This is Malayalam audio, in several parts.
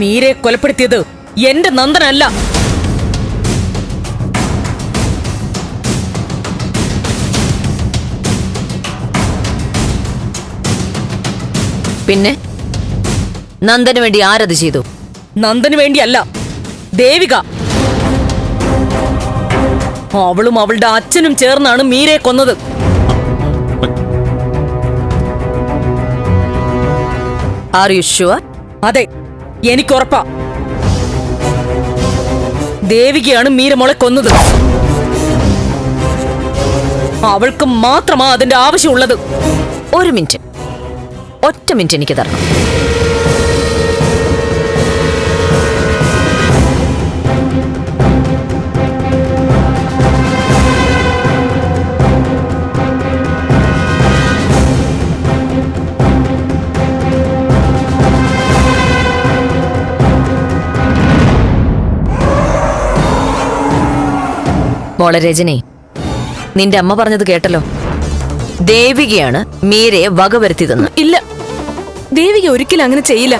മീരെ കൊലപ്പെടുത്തിയത് എന്റെ നന്ദനല്ല. പിന്നെ? നന്ദന് വേണ്ടി ആരത് ചെയ്തു? നന്ദന് വേണ്ടിയല്ല ദേവിക. അവളും അവളുടെ അച്ഛനും ചേർന്നാണ് മീരെ കൊന്നത്. ആർ യു ഷുവർ അതെ. എനിക്കുറപ്പാ. ദേവികയാണ് മീരമോളെ കൊന്നത്. അവൾക്ക് മാത്രമാ അതിന്റെ ആവശ്യമുള്ളത്. ഒരു മിനിറ്റ്. ഒറ്റ മിനിറ്റ് എനിക്ക് തരണം. മോളെ രജനി നിന്റെ അമ്മ പറഞ്ഞത് കേട്ടല്ലോ. ദേവികയാണ് മീരയെ വകവരുത്തിയതെന്ന്. ഇല്ല ദേവിക ഒരിക്കലും അങ്ങനെ ചെയ്യില്ല.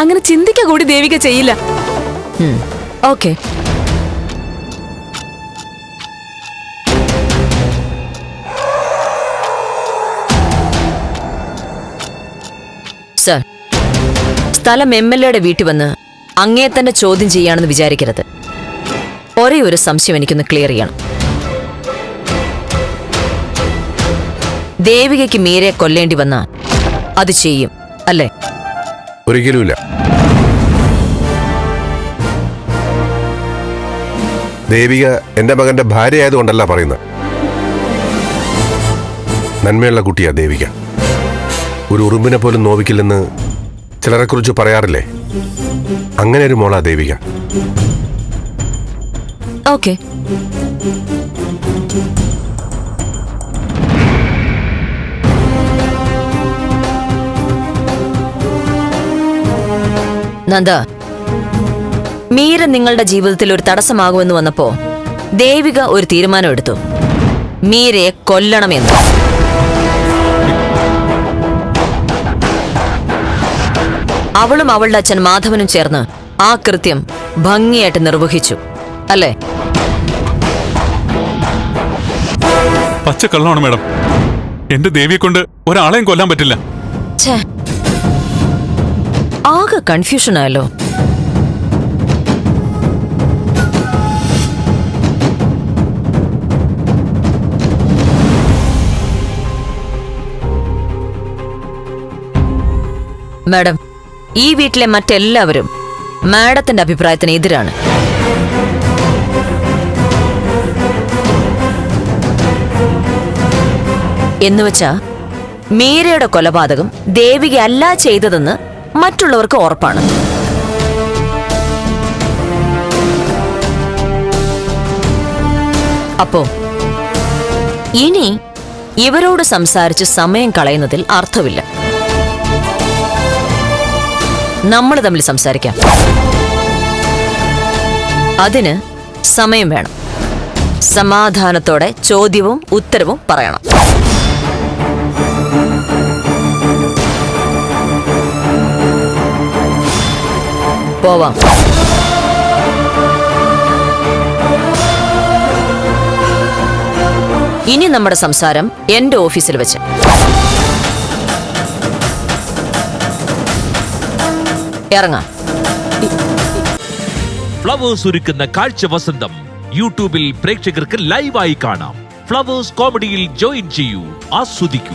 അങ്ങനെ ചിന്തിക്ക കൂടി ദേവിക ചെയ്യില്ല. ഓക്കെ. സർ സ്ഥലം എം എൽ എയുടെ വീട്ടിൽ വന്ന് അങ്ങേ തന്നെ ചോദ്യം ചെയ്യാണെന്ന് വിചാരിക്കരുത്. ഒരേ ഒരു സംശയം എനിക്കൊന്ന് ക്ലിയർ ചെയ്യണം. ദേവികയ്ക്ക് മീരെ കൊല്ലേണ്ടി വന്ന അത് ചെയ്യും അല്ലേ? ഒരിക്കലുമില്ല. ദേവിക എന്റെ മകന്റെ ഭാര്യ ആയതുകൊണ്ടല്ല പറയുന്നത്. നന്മയുള്ള കുട്ടിയാ ദേവിക. ഒരു ഉറുമ്പിനെ പോലും നോവിക്കില്ലെന്ന് ചിലരെക്കുറിച്ച് പറയാറില്ലേ? അങ്ങനെ ഒരു മോളാ ദേവിക. ഓക്കെ നന്ദ മീര നിങ്ങളുടെ ജീവിതത്തിൽ ഒരു തടസ്സമാകുമെന്ന് വന്നപ്പോ ദേവിക ഒരു തീരുമാനം എടുത്തു മീരയെ കൊല്ലണമെന്ന്. അവളും അവളുടെ അച്ഛൻ മാധവനും ചേർന്ന് ആ കൃത്യം ഭംഗിയായിട്ട് നിർവഹിച്ചു. അല്ലേ? പച്ചക്കള്ളമാണ് മാഡം. എന്റെ ദേവിയെ കൊണ്ട് ഒരാളെയും കൊല്ലാൻ പറ്റില്ല. ആകെ കൺഫ്യൂഷൻ ആയല്ലോ മാഡം ഈ വീട്ടിലെ മറ്റെല്ലാവരും മാഡത്തിന്റെ അഭിപ്രായത്തിന് എതിരാണ്. എന്നുവെച്ചാ മീരയുടെ കൊലപാതകം ദേവിക അല്ല ചെയ്തതെന്ന് മറ്റുള്ളവർക്ക് ഉറപ്പാണ്. അപ്പോ ഇനി ഇവരോട് സംസാരിച്ച് സമയം കളയുന്നതിൽ അർത്ഥമില്ല. നമ്മൾ തമ്മിൽ സംസാരിക്കാം. അതിന് സമയം വേണം. സമാധാനത്തോടെ ചോദ്യവും ഉത്തരവും പറയണം. പോവാം. ഇനി നമ്മുടെ സംസാരം എന്റെ ഓഫീസിൽ വെച്ച്. ഇറങ്ങാം. ഫ്ലവേഴ്സ് ഒരുക്കുന്ന കാഴ്ച വസന്തം യൂട്യൂബിൽ പ്രേക്ഷകർക്ക് ലൈവായി കാണാം. ഫ്ലവേഴ്സ് കോമഡിയിൽ ജോയിൻ ചെയ്യൂ ആസ്വദിക്കൂ.